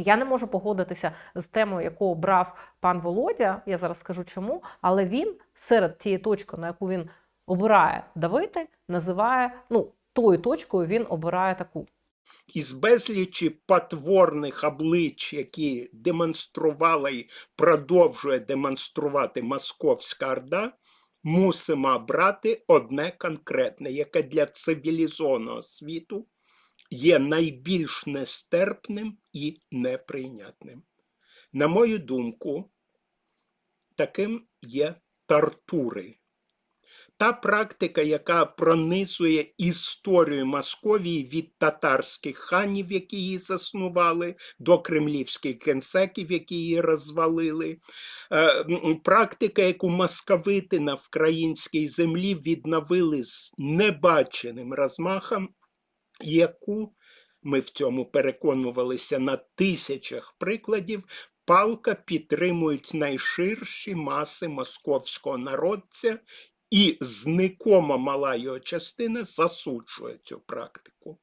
Я не можу погодитися з темою, яку обрав пан Володя. Я зараз скажу чому, але він серед тієї точки, на яку він обирає давити, називає ну тою точкою він обирає таку. із безлічі потворних облич, які демонструвала і продовжує демонструвати Московська Орда, мусимо брати одне конкретне, яке для цивілізованого світу є найбільш нестерпним і неприйнятним. На мою думку, таким є тортури. Та практика, яка пронизує історію Московії від татарських ханів, які її заснували, до кремлівських генсеків, які її розвалили, Е, практика, яку московити на українській землі відновили з небаченим розмахом, яку ми в цьому переконувалися на тисячах прикладів, палка підтримують найширші маси московського народця, і зникома мала його частина засуджує цю практику.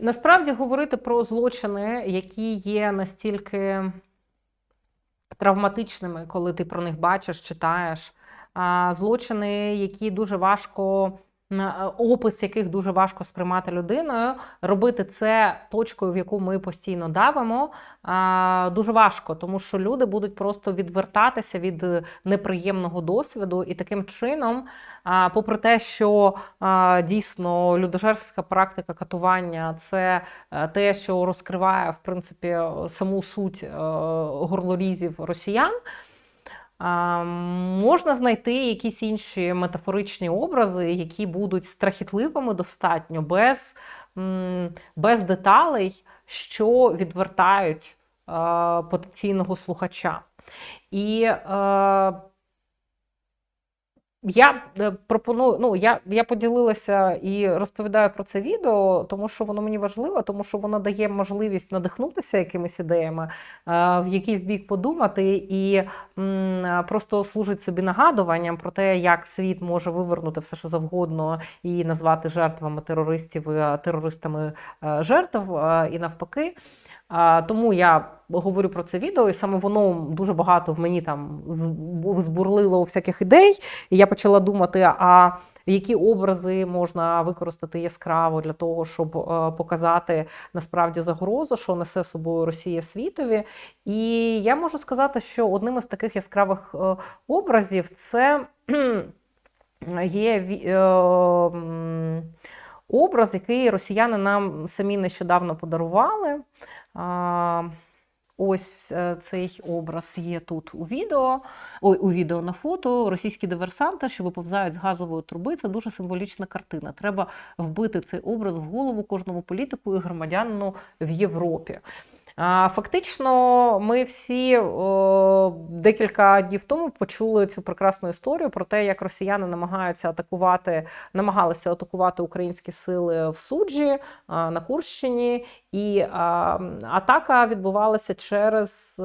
Насправді говорити про злочини, які є настільки травматичними, коли ти про них бачиш, читаєш, злочини, які дуже важко. На- Опис яких дуже важко сприймати людиною, робити це точкою, в яку ми постійно давимо, дуже важко, тому що люди будуть просто відвертатися від неприємного досвіду, і таким чином, попри те, що дійсно людожерська практика катування це е, те, що розкриває в принципі саму суть е, горлорізів росіян. Можна знайти якісь інші метафоричні образи, які будуть страхітливими достатньо, без, без деталей, що відвертають потенційного слухача. І е, я е, пропоную, ну я, я поділилася і розповідаю про це відео, тому що воно мені важливо, тому що воно дає можливість надихнутися якимись ідеями, е, в якийсь бік подумати, і просто служить собі нагадуванням про те, як світ може вивернути все що завгодно і назвати жертвами терористів е, терористами жертв, і навпаки. Тому я говорю про це відео, і саме воно дуже багато в мені там збурлило всяких ідей. І я почала думати, а які образи можна використати яскраво для того, щоб е, показати насправді загрозу, що несе собою Росія світові. І я можу сказати, що одним із таких яскравих е, образів це є е, образ, який росіяни нам самі нещодавно подарували. Ось е, цей образ є тут у відео. Ой, у відео на фото. Російські диверсанти, що виповзають з газової труби. Це дуже символічна картина. Треба вбити цей образ в голову кожному політику і громадянину в Європі. Фактично, ми всі декілька днів тому почули цю прекрасну історію про те, як росіяни намагаються атакувати, намагалися атакувати українські сили в суджі на Курщині, і атака відбувалася через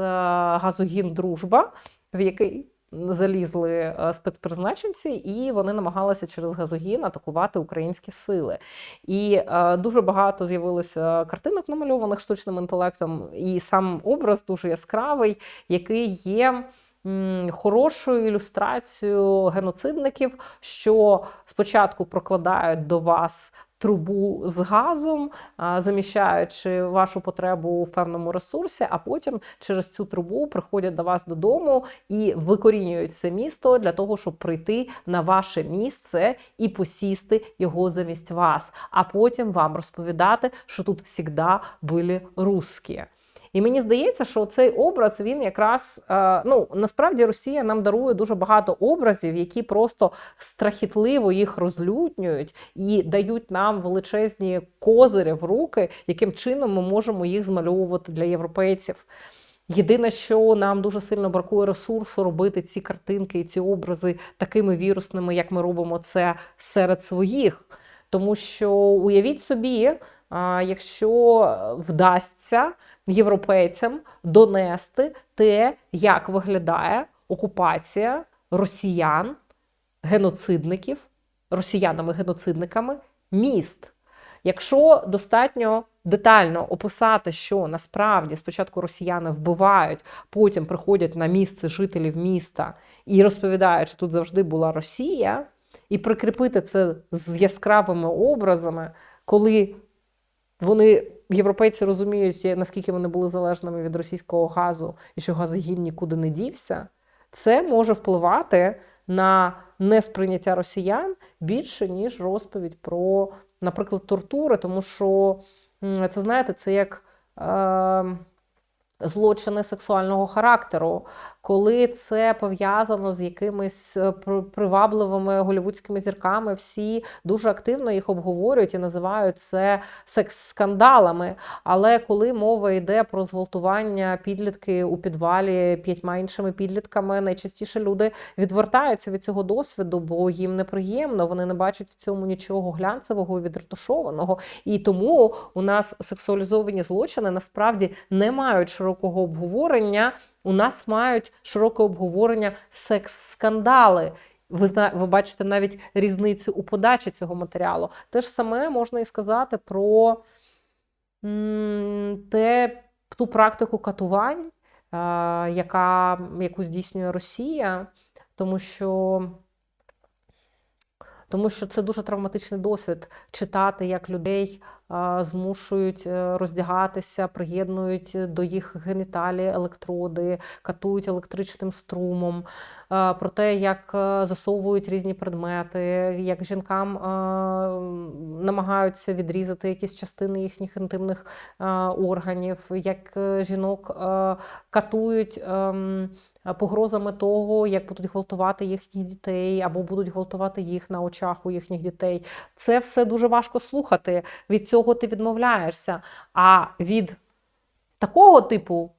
газогін Дружба, в який залізли е, спецпризначенці, і вони намагалися через газогін атакувати українські сили. І е, дуже багато з'явилося картинок, намальованих штучним інтелектом, і сам образ дуже яскравий, який є. Хорошою ілюстрацією геноцидників, що спочатку прокладають до вас трубу з газом, заміщаючи вашу потребу в певному ресурсі, а потім через цю трубу приходять до вас додому і викорінюють все місто для того, щоб прийти на ваше місце і посісти його замість вас, а потім вам розповідати, що тут завжди були русські. І мені здається, що цей образ він якраз е, ну насправді Росія нам дарує дуже багато образів, які просто страхітливо їх розлютнюють і дають нам величезні козирі в руки, яким чином ми можемо їх змальовувати для європейців. Єдине, що нам дуже сильно бракує ресурсу робити ці картинки і ці образи такими вірусними, як ми робимо це серед своїх. Тому що уявіть собі, якщо вдасться європейцям донести те, як виглядає окупація росіян, геноцидників, росіянами-геноцидниками міст. Якщо достатньо детально описати, що насправді спочатку росіяни вбивають, потім приходять на місце жителів міста і розповідають, що тут завжди була Росія, і прикріпити це з яскравими образами, коли вони, європейці, розуміють, наскільки вони були залежними від російського газу і що газогін нікуди не дівся, це може впливати на несприйняття росіян більше, ніж розповідь про, наприклад, тортури, тому що це знаєте, це як. Е- Злочини сексуального характеру, коли це пов'язано з якимись е, привабливими голівудськими зірками, всі дуже активно їх обговорюють і називають це секс-скандалами. Але коли мова йде про зґвалтування підлітки у підвалі п'ятьма іншими підлітками, найчастіше люди відвертаються від цього досвіду, бо їм неприємно, вони не бачать в цьому нічого глянцевого і відретушованого. І тому у нас сексуалізовані злочини насправді не мають широкого обговорення. У нас мають широке обговорення секс-скандали. Ви зна... ви бачите навіть різницю у подачі цього матеріалу. Те ж саме можна і сказати про те, ту практику катувань, яка, яку здійснює Росія, тому що. Тому що це дуже травматичний досвід читати, як людей змушують е, роздягатися, приєднують до їх геніталії електроди, катують електричним струмом, про те, як е, засовують різні предмети, як жінкам намагаються відрізати якісь частини їхніх інтимних органів, як е, жінок катують. ем, погрозами того, як будуть гвалтувати їхніх дітей, або будуть гвалтувати їх на очах у їхніх дітей. Це все дуже важко слухати. Від цього ти відмовляєшся. А від такого типу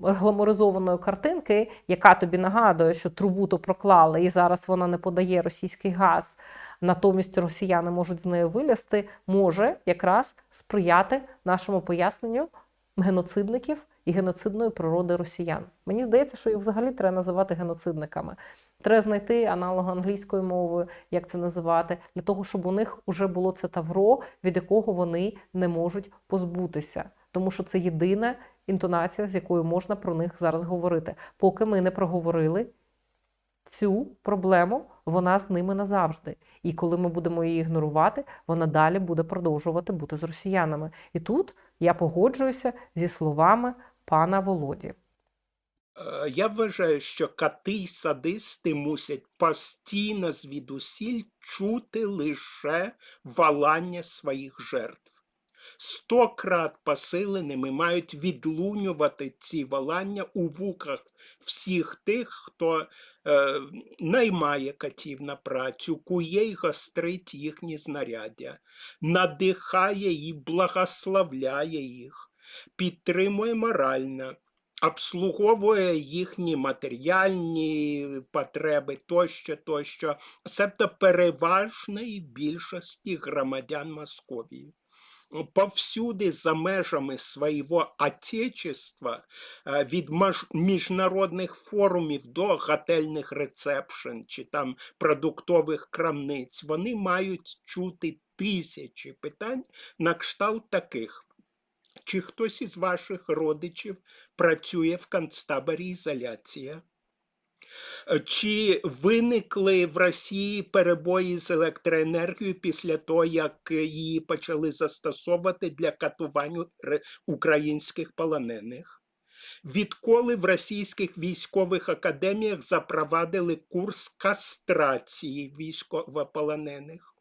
гламуризованої картинки, яка тобі нагадує, що трубу то проклали, і зараз вона не подає російський газ, натомість росіяни можуть з нею вилізти, може якраз сприяти нашому поясненню геноцидників і геноцидної природи росіян. Мені здається, що їх взагалі треба називати геноцидниками. Треба знайти аналог англійської мови, як це називати, для того, щоб у них вже було це тавро, від якого вони не можуть позбутися. Тому що це єдина інтонація, з якою можна про них зараз говорити. Поки ми не проговорили цю проблему, вона з ними назавжди. І коли ми будемо її ігнорувати, вона далі буде продовжувати бути з росіянами. І тут я погоджуюся зі словами пана Володі. Е, Я вважаю, що кати й садисти мусять постійно звідусіль чути лише валання своїх жертв. Сто крат посиленими мають відлунювати ці валання у вухах всіх тих, хто е, наймає катів на працю, кує й гострить їхні знаряддя, надихає і благословляє їх, підтримує морально, обслуговує їхні матеріальні потреби тощо, тощо, себто переважної більшості громадян Московії. Повсюди за межами свого отечества, е, від міжнародних форумів до готельних рецепшн чи там продуктових крамниць, вони мають чути тисячі питань на кшталт таких. Чи хтось із ваших родичів працює в концтаборі ізоляція? Е, Чи виникли в Росії перебої з електроенергією після того, як е, її почали застосовувати для катування українських полонених? Відколи в російських військових академіях запровадили курс кастрації військовополонених?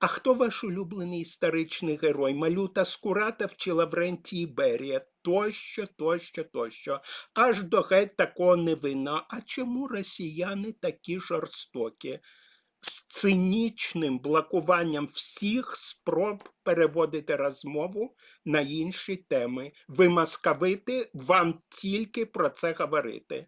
А хто ваш улюблений історичний герой? Малюта Скуратов чи Лаврентій Берія? Тощо, тощо, тощо. Аж до геть такого невинного. А чому росіяни такі жорстокі? З цинічним блокуванням всіх спроб переводити розмову на інші теми. Ви московити, вам тільки про це говорити.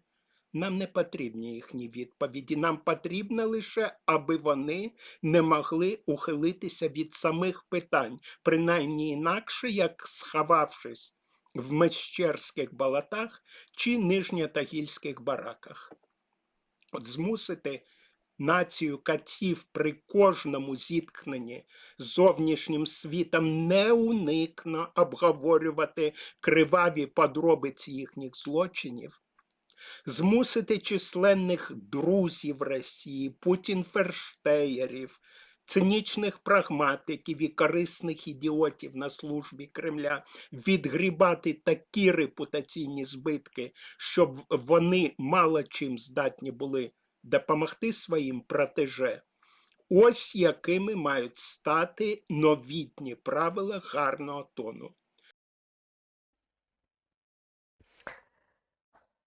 Нам не потрібні їхні відповіді. Нам потрібно лише, аби вони не могли ухилитися від самих питань, принаймні інакше, як сховавшись в Мещерських болотах чи Нижньотагільських бараках. От змусити націю катів при кожному зіткненні зовнішнім світом неуникно обговорювати криваві подробиці їхніх злочинів, змусити численних друзів Росії, путінферштеєрів, цинічних прагматиків і корисних ідіотів на службі Кремля відгрібати такі репутаційні збитки, щоб вони мало чим здатні були допомогти своїм протеже. Ось якими мають стати новітні правила гарного тону.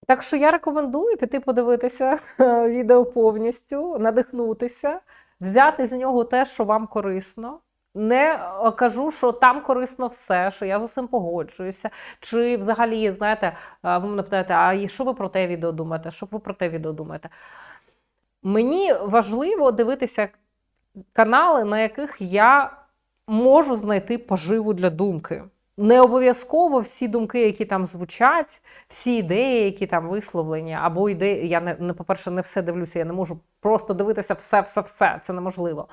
Так що я рекомендую піти подивитися е, відео повністю, надихнутися, взяти з нього те, що вам корисно. Не е, кажу, що там корисно все, що я з усім погоджуюся. Чи взагалі, знаєте, е, ви мене питаєте, а що ви про те відео думаєте? Що ви про те відео думаєте? Мені важливо дивитися канали, на яких я можу знайти поживу для думки. Не обов'язково всі думки, які там звучать, всі ідеї, які там висловлені, або ідеї, я не, не по-перше, не все дивлюся, я не можу просто дивитися все, все, все. Це неможливо.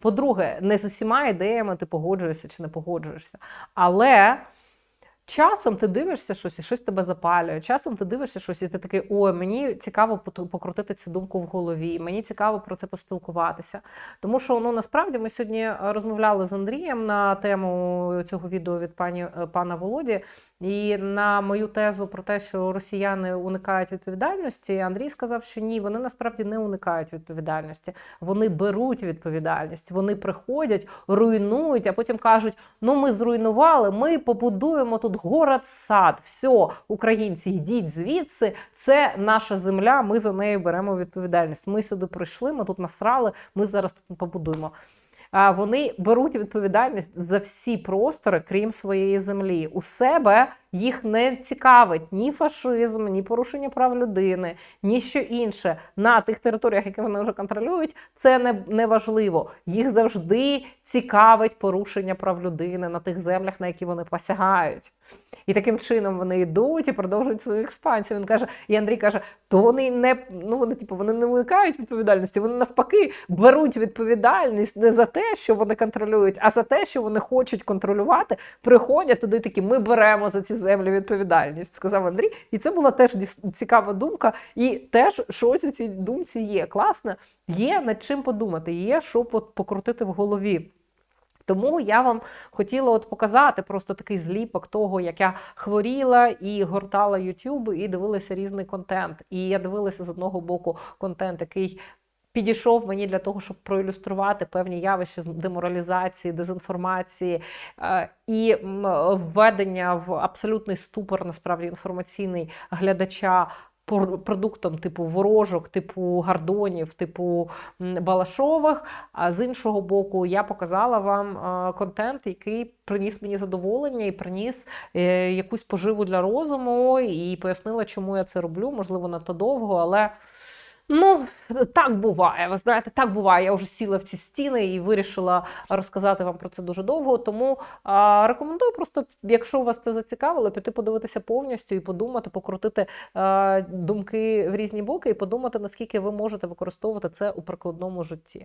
По-друге, не з усіма ідеями ти погоджуєшся чи не погоджуєшся. Але часом ти дивишся щось і щось тебе запалює. Часом ти дивишся щось, і ти такий, ой, мені цікаво покрутити цю думку в голові, мені цікаво про це поспілкуватися. Тому що ну насправді ми сьогодні е, розмовляли з Андрієм на тему цього відео від пані е, пана Володі. І на мою тезу про те, що росіяни уникають відповідальності, Андрій сказав, що ні, вони насправді не уникають відповідальності. Вони беруть відповідальність, вони приходять, руйнують, а потім кажуть: ну ми зруйнували, ми побудуємо тут город, сад. Все, українці, йдіть звідси. Це наша земля. Ми за нею беремо відповідальність. Ми сюди прийшли, ми тут насрали, ми зараз тут побудуємо. Вони беруть відповідальність за всі простори, крім своєї землі. У себе їх не цікавить ні фашизм, ні порушення прав людини, ні що інше. На тих територіях, які вони вже контролюють, це не, не важливо. Їх завжди цікавить порушення прав людини на тих землях, на які вони посягають. І таким чином вони йдуть і продовжують свою експансію. Він каже, і Андрій каже, то вони не ну вони, типу, вони не уникають відповідальності, вони навпаки беруть відповідальність не за те, що вони контролюють, а за те, що вони хочуть контролювати, приходять туди такі, ми беремо за ці землі відповідальність, сказав Андрій. І це була теж цікава думка, і теж щось у цій думці є. Класно, є над чим подумати, є що покрутити в голові. Тому я вам хотіла от показати просто такий зліпок того, як я хворіла і гортала YouTube, і дивилася різний контент. І я дивилася з одного боку контент, який підійшов мені для того, щоб проілюструвати певні явища з деморалізації, дезінформації е, і введення в абсолютний ступор, насправді інформаційний глядача. Продуктом типу ворожок, типу гардонів, типу Балашових. А з іншого боку, я показала вам е, контент, який приніс мені задоволення і приніс е, якусь поживу для розуму, і пояснила, чому я це роблю. Можливо, надто довго, але. Ну, так буває. Ви знаєте, так буває. Я вже сіла в ці стіни і вирішила розказати вам про це дуже довго. Тому а, рекомендую просто, якщо вас це зацікавило, піти подивитися повністю і подумати, покрутити а, думки в різні боки і подумати, наскільки ви можете використовувати це у прикладному житті.